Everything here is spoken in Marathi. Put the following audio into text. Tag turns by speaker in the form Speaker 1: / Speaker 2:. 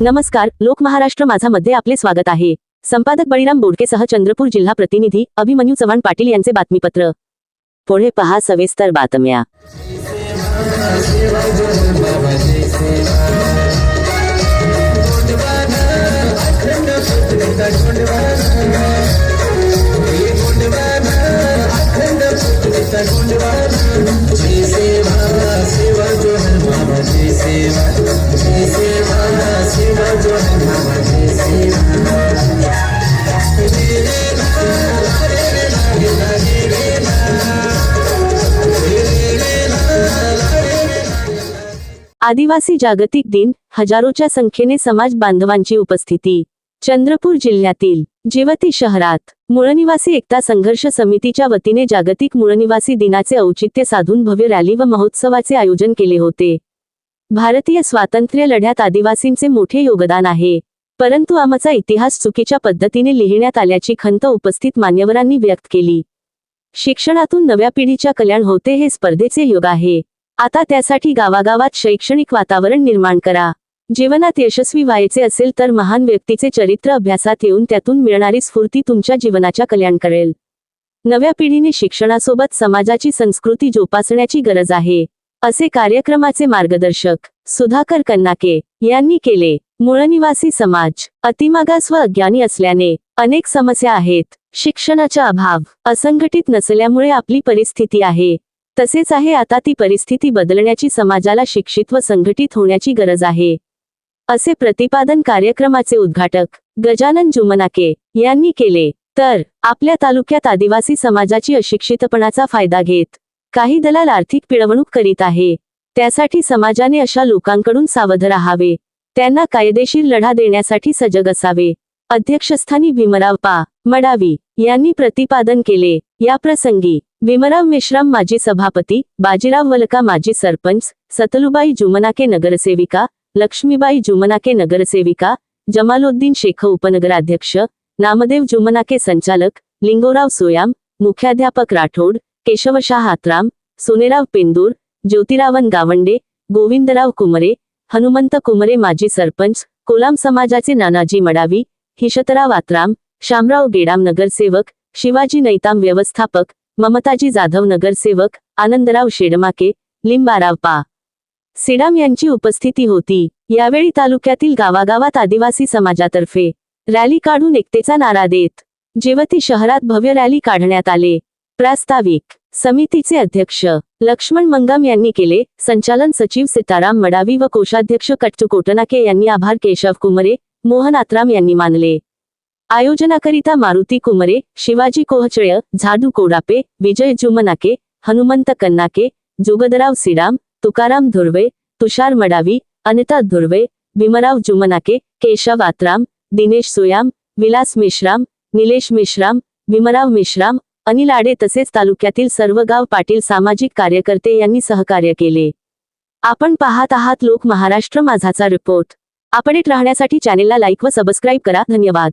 Speaker 1: नमस्कार लोक महाराष्ट्र माझा मध्ये आपले स्वागत आहे. संपादक बळीराम बोडकेसह चंद्रपूर जिल्हा प्रतिनिधी अभिमन्यू चव्हाण पाटील यांचे बातमीपत्र. पुढे पहा सविस्तर बातम्या. आदिवासी जागतिक दिन हजारोच्या संख्येने समाज बांधवांची उपस्थिती. चंद्रपूर जिल्ह्यातील जिवती शहरात मूळनिवासी एकता संघर्ष समितीच्या वतीने जागतिक मूळनिवासी दिनाचे औचित्य साधून भव्य रॅली व महोत्सवाचे आयोजन केले होते. भारतीय स्वातंत्र्य लढ्यात आदिवासींचे मोठे योगदान आहे. परंतु आमचा इतिहास चुकीच्या पद्धतीने लिहिण्यात आल्याची खंत उपस्थित मान्यवरांनी व्यक्त केली. शिक्षणातून नव्या पिढीच्या कल्याण होते हे स्पर्धेचे युग आहे. आता त्यासाठी गावागावात शैक्षणिक वातावरण निर्माण करा. जीवनात यशस्वी व्हायचे असेल तर महान व्यक्तीचे चरित्र अभ्यासात येऊन त्यातून मिळणारी स्फूर्ती तुमच्या जीवनाच्या कल्याण करेल. नव्या पिढीने शिक्षणासोबत समाजाची संस्कृती जोपासण्याची गरज आहे. असे कार्यक्रमाचे मार्गदर्शक सुधाकर कन्नाके यांनी केले. मूळनिवासी समाज अतिमागास व अज्ञानी असल्याने अनेक समस्या आहेत. शिक्षणाचा अभाव असंघटित नसल्यामुळे आपली परिस्थिती आहे. तसेच आहे आता ती परिस्थिती बदलण्याची समाजाला शिक्षित व संघटित होण्याची गरज आहे. असे प्रतिपादन कार्यक्रमाचे उद्घाटक गजानन जुमनाके यांनी केले. तर आपल्या तालुक्यात आदिवासी समाजाची अशिक्षितपणाचा फायदा घेत काही दलाल आर्थिक पिळवणूक करीत आहे. त्यासाठी समाजाने अशा लोकांकडून सावध राहावे. त्यांना कायदेशीर लढा देण्यासाठी सजग असावे. अध्यक्षस्थानी भीमराव पा. मडावी यांनी प्रतिपादन केले. या प्रसंगी भीमराव मेश्राम माजी सभापती बाजीराव वलका माजी सरपंच सतलुबाई जुमनाके नगरसेविका लक्ष्मीबाई जुमनाके नगरसेविका जमालोद्दीन शेख उपनगराध्यक्ष नामदेव जुमनाके संचालक लिंगोराव सोयाम मुख्याध्यापक राठोड केशवशाह हातराम सोनेराव पेंदूर ज्योतिरावन गावंडे गोविंदराव कुमरे हनुमंत कुमरे माजी सरपंच कोलाम समाजाचे नानाजी मडावी हिशतराव आत्राम शामराव गेडाम नगरसेवक शिवाजी नैताम व्यवस्थापक ममताजी जाधव नगरसेवक आनंदराव शेडमाके लिंबाराव पा. सिडाम यांची उपस्थिती होती. यावेळी तालुक्यातील गावागावात आदिवासी समाजातर्फे रॅली काढून एकतेचा नारा देत जेवती शहरात भव्य रॅली काढण्यात आले. प्रास्ताविक समितीचे अध्यक्ष लक्ष्मण मंगाम यांनी केले. संचालन सचिव सीताराम मडावी व कोषाध्यक्ष कट्टू कोटनाके यांनी आभार. केशव कुमरे मोहन आत्राम यांनी मानले. आयोजनाकरिता मारुती कुमरे शिवाजी कोहचळ झाडू कोडापे विजय जुमनाके हनुमंत कन्नाके जुगदराव सिडाम तुकाराम धुर्वे तुषार मडावी अनिता धुर्वे भीमराव जुमनाके केशव आत्राम दिनेश सोयाम विलास मेश्राम निलेश मेश्राम भीमराव मेश्राम अनिल आडे तसेच तालुक्यातील सर्व गाव पाटील सामाजिक कार्यकर्ते यांनी सहकार्य केले. आपण पाहत आहात लोक महाराष्ट्र माझाचा रिपोर्ट. अपडेट राहण्यासाठी चॅनेलला लाईक व सबस्क्राईब करा. धन्यवाद.